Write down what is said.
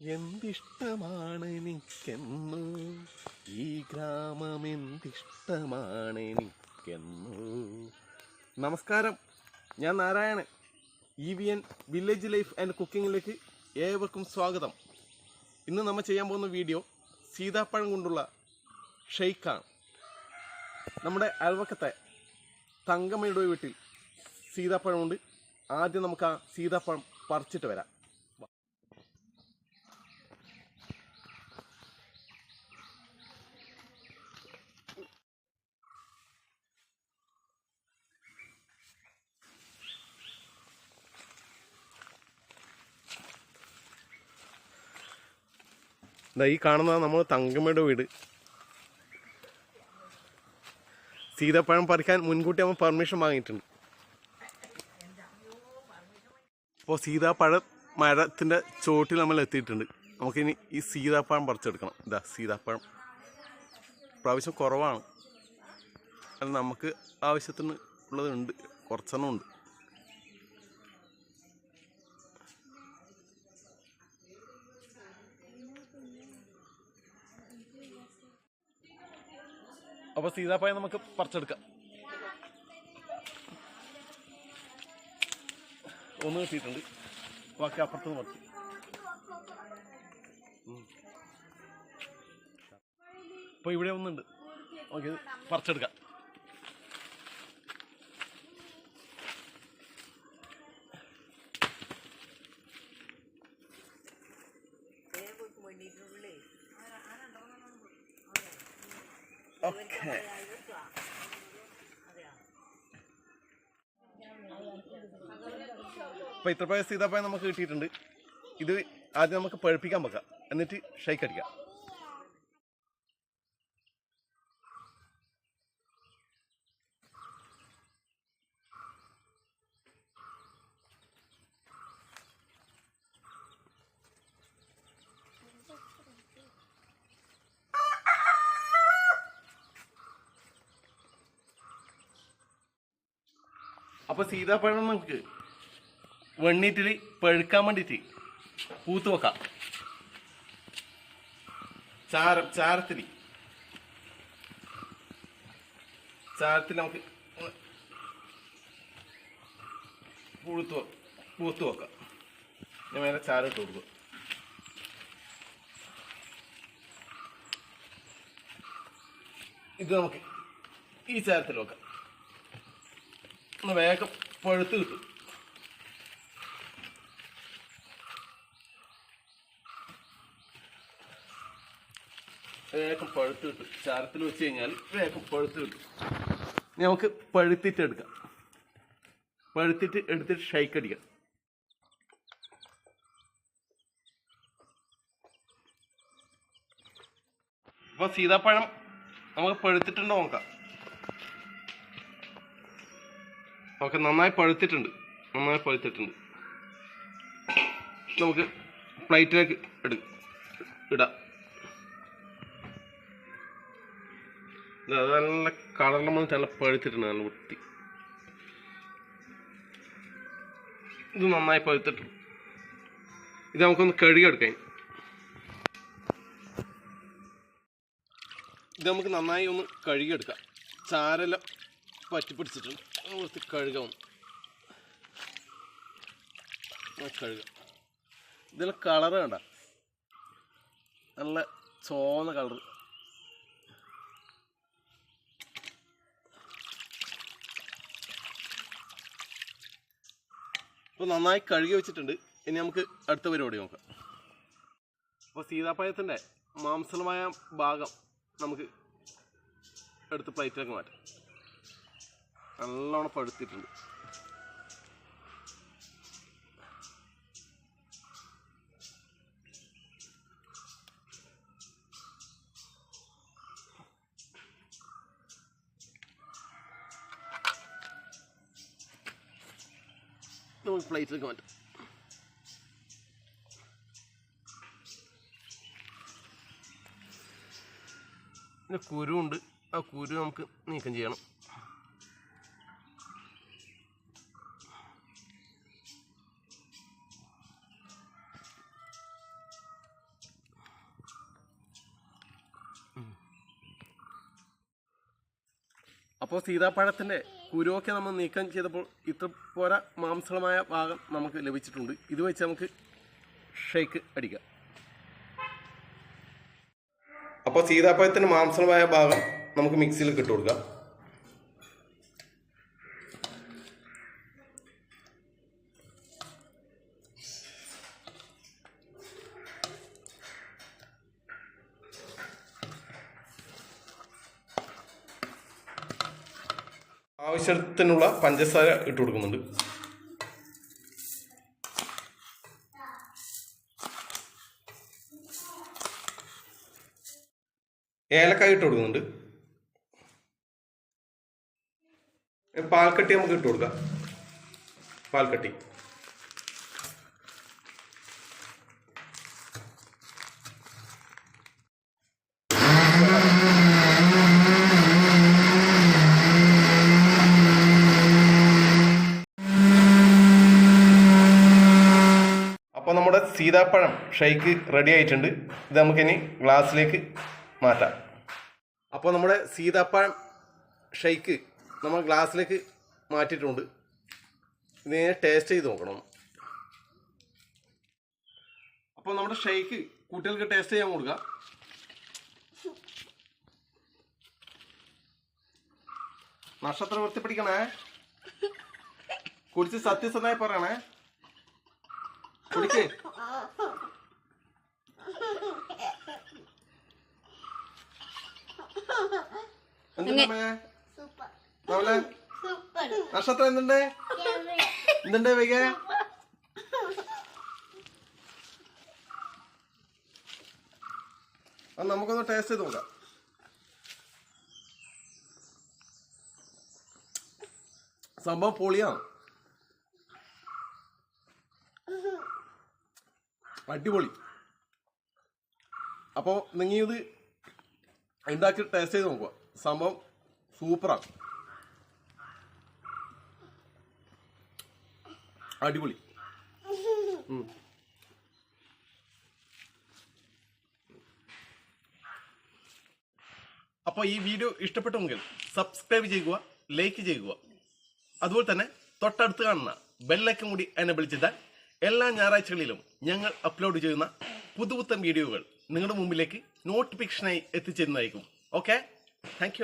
എന്തിഷ്ടമാണ് എനിക്കെന്നു? ഈ ഗ്രാമം എന്തിഷ്ടമാണ് എനിക്കെന്നു? നമസ്കാരം. ഞാൻ Narayanan. E V N village life and കുക്കിങ്ങിലേക്ക് ഏവർക്കും സ്വാഗതം. ഇന്ന് നമ്മൾ ചെയ്യാൻ പോകുന്ന വീഡിയോ സീതാപ്പഴം കൊണ്ടുള്ള ഷെയ്ക്കാണ്. നമ്മുടെ അയൽവക്കത്തെ തങ്കമ്മയുടെ വീട്ടിൽ സീതാപ്പഴമുണ്ട്. ആദ്യം നമുക്ക് ആ സീതാപ്പഴം പറിച്ചിട്ട് വരാം. ദാ ഈ കാണുന്നത് നമ്മൾ തങ്കമ്മയുടെ വീട്. സീതപ്പഴം പറിക്കാൻ മുൻകൂട്ടി അവൻ പെർമിഷൻ വാങ്ങിയിട്ടുണ്ട്. അപ്പോൾ സീതാപ്പഴം മരത്തിന്റെ ചോട്ടിൽ നമ്മൾ എത്തിയിട്ടുണ്ട്. നമുക്കിനി ഈ സീതാപ്പഴം പറിച്ചെടുക്കണം. ഇതാ സീതാപ്പഴം. പ്രാവശ്യം കുറവാണ്. അത് നമുക്ക് ആവശ്യത്തിന് ഉള്ളതുണ്ട്. കുറച്ചെണ്ണം ഉണ്ട്. അപ്പോൾ സീതാപ്പായ നമുക്ക് പറിച്ചെടുക്കാം. ഒന്ന് കിട്ടിയിട്ടുണ്ട്. ബാക്കി അപ്പുറത്ത് പറിച്ചു. അപ്പോൾ ഇവിടെ ഒന്നുണ്ട്. ഓക്കെ പറിച്ചെടുക്കാം. ഓക്കെ അപ്പോൾ ഇത്ര പഴയ സീതാപ്പഴം നമുക്ക് കിട്ടിയിട്ടുണ്ട്. ഇത് ആദ്യം നമുക്ക് പഴുപ്പിക്കാൻ വെക്കാം. എന്നിട്ട് ഷേക്ക് അടിക്കാം. അപ്പൊ സീതാപ്പഴം നമുക്ക് വെണ്ണീറ്റിൽ പഴുക്കാൻ വേണ്ടിയിട്ട് പൂത്ത് വെക്കാം. ചാരം ചാരത്തിൽ ചാരത്തിൽ നമുക്ക് പൂത്ത് പൂത്ത് വെക്കാം. ഞാൻ മേലെ ചാരം ഇട്ട് കൊടുക്കും ഇത് നമുക്ക് ഈ ചാരത്തിൽ വെക്കാം. ഒന്ന് വേഗം പഴുത്ത് കിട്ടും. വേഗം പഴുത്ത് കിട്ടും. ചാരത്തിൽ വെച്ച് കഴിഞ്ഞാൽ വേഗം പഴുത്ത് കിട്ടും. നമുക്ക് പഴുത്തിട്ട് എടുക്കാം. പഴുത്തിട്ട് എടുത്തിട്ട് ഷൈക്ക് അടിക്കാം. ഇപ്പൊ സീതാപ്പഴം നമുക്ക് പഴുത്തിട്ടുണ്ടോ നോക്കാം. ഓക്കെ നന്നായി പഴുത്തിട്ടുണ്ട്. നന്നായി പഴുത്തിട്ടുണ്ട്. നമുക്ക് പ്ലേറ്റിലേക്ക് എടു ഇടാം. നല്ല നമ്മൾ നല്ല പഴുത്തിട്ടുണ്ട് നല്ല വൃത്തി. ഇത് നന്നായി പഴുത്തിട്ടുണ്ട്. ഇത് നമുക്കൊന്ന് കഴുകിയെടുക്കാം. ഇത് നമുക്ക് നന്നായി ഒന്ന് കഴുകിയെടുക്കാം. ചാരെല്ലാം പറ്റി പിടിച്ചിട്ടുണ്ട് വൃത്തി കഴുകാം കഴുകാം ഇതിൽ കളർ വേണ്ട നല്ല ചോന്ന കളർ ഇപ്പോൾ നന്നായി കഴുകി വെച്ചിട്ടുണ്ട്. ഇനി നമുക്ക് അടുത്ത പരിപാടി നോക്കാം. അപ്പോൾ സീതാപ്പഴത്തിന്റെ മാംസലമായ ഭാഗം നമുക്ക് എടുത്ത് പ്ലേറ്റിലേക്ക് മാറ്റാം. നല്ലോണം പഴുത്തിട്ടുണ്ട്. നമുക്ക് പ്ലേറ്റിലേക്ക് മാറ്റാം. പിന്നെ കുരുണ്ട് ആ കുരു നമുക്ക് നീക്കം ചെയ്യണം. അപ്പോൾ സീതാപ്പഴത്തിന്റെ കുരുവൊക്കെ നമ്മൾ നീക്കം ചെയ്തപ്പോൾ ഇത്ര പോര മാംസളമായ ഭാഗം നമുക്ക് ലഭിച്ചിട്ടുണ്ട്. ഇത് വെച്ച് നമുക്ക് ഷേക്ക് അടിക്കാം. അപ്പോൾ സീതാപ്പഴത്തിന്റെ മാംസളമായ ഭാഗം നമുക്ക് മിക്സിയിൽ ഇട്ട് ആവശ്യത്തിനുള്ള പഞ്ചസാര ഇട്ട് കൊടുക്കുന്നുണ്ട്. ഏലക്കായ ഇട്ട് കൊടുക്കുന്നുണ്ട്. പാൽക്കട്ടി നമുക്ക് ഇട്ട് കൊടുക്കാം. പാൽക്കട്ടി അപ്പോൾ നമ്മുടെ സീതാപ്പഴം ഷേക്ക് റെഡി ആയിട്ടുണ്ട്. ഇത് നമുക്കിനി ഗ്ലാസ്സിലേക്ക് മാറ്റാം. അപ്പോൾ നമ്മുടെ സീതാപ്പഴം ഷേക്ക് നമ്മൾ ഗ്ലാസ്സിലേക്ക് മാറ്റിയിട്ടുണ്ട്. ഇതിനെ ടേസ്റ്റ് ചെയ്ത് നോക്കണം. അപ്പോൾ നമ്മുടെ ഷേക്ക് കുട്ടികൾക്ക് ടേസ്റ്റ് ചെയ്യാൻ കൊടുക്കാം. നക്ഷത്രം വൃത്തിപ്പിടിക്കണേ. കുടിച്ച് സത്യസന്ധമായി പറയണേ. കുടിക്ക്. നക്ഷത്ര എന്തുണ്ട്? എന്തുണ്ട് വൈക? അത് നമുക്കൊന്ന് ടേസ്റ്റ് ചെയ്ത് നോക്കാം. സംഭവം പൊളിയാണ്. അടിപൊളി. അപ്പോൾ നിങ്ങൾ ഇത് ഉണ്ടാക്കി ടേസ്റ്റ് ചെയ്ത് നോക്കുക സംഭവം സൂപ്പറാണ് അടിപൊളി. അപ്പോൾ ഈ വീഡിയോ ഇഷ്ടപ്പെട്ടുമെങ്കിൽ സബ്സ്ക്രൈബ് ചെയ്യുക ലൈക്ക് ചെയ്യുക. അതുപോലെ തന്നെ തൊട്ടടുത്ത് കാണുന്ന ബെല്ലൈക്കും കൂടി എനബിൾ ചെയ്താൽ എല്ലാ ഞായറാഴ്ചകളിലും ഞങ്ങൾ അപ്ലോഡ് ചെയ്യുന്ന പുതുപുത്തൻ വീഡിയോകൾ നിങ്ങളുടെ മുമ്പിലേക്ക് നോട്ടിഫിക്കേഷനായി എത്തിച്ചേരുന്നതായിരിക്കും. Okay thank